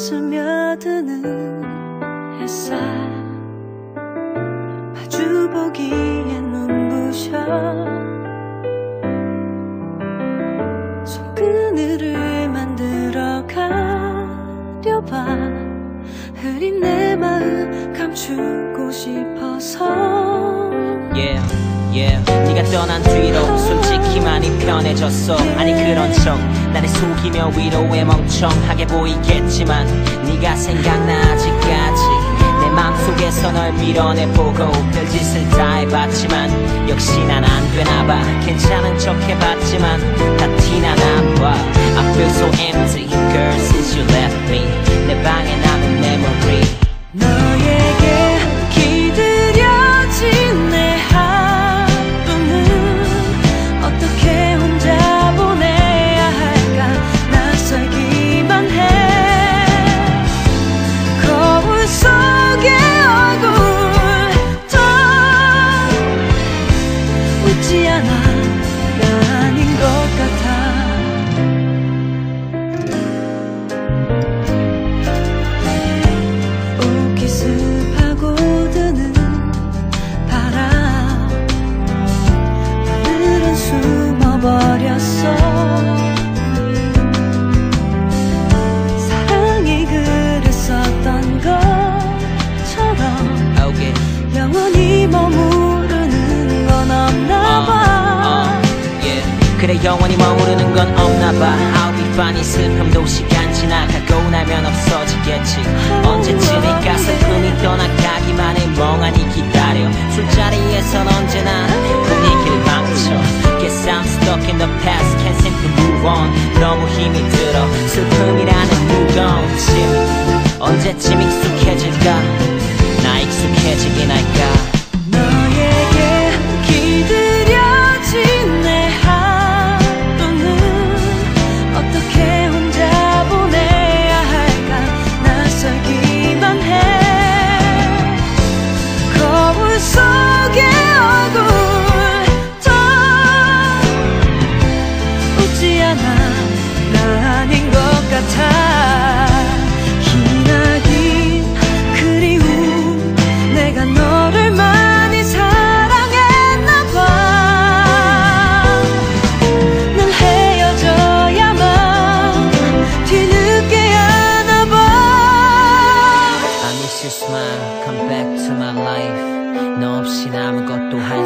스며드는 햇살. 마주보기에 눈부셔. 손그늘을 만들어 가려봐. 흐린 내 마음 감추고 싶어서. Yeah, yeah. 네가 떠난 뒤로 솔직히 많이 편해졌어. 아니 그런 척. 나를 속이며 위로에 멍청하게 보이겠지만 네가 생각나 아직까지 내 맘속에서 널 밀어내보고 별짓을 다 해봤지만 역시 난 안 되나봐. 괜찮은 척 해봤지만 다 티나 나봐. I feel so empty girl since you left me. 내 방에 남 영원히 머무르는 건 없나 봐. I'll be 이 슬픔도 시간 지나가고 나면 없어지겠지. 언제쯤일까 슬픔이 떠나가기만 해 멍하니 기다려. 술자리에선 언제나 분위기를 망쳐. Guess I'm stuck in the past Can't seem to move on. 너무 힘이 들어 슬픔이라는 무거운 짐 언제쯤 익숙해질까? 나 익숙해지긴 할까 너 없인 아무것도 할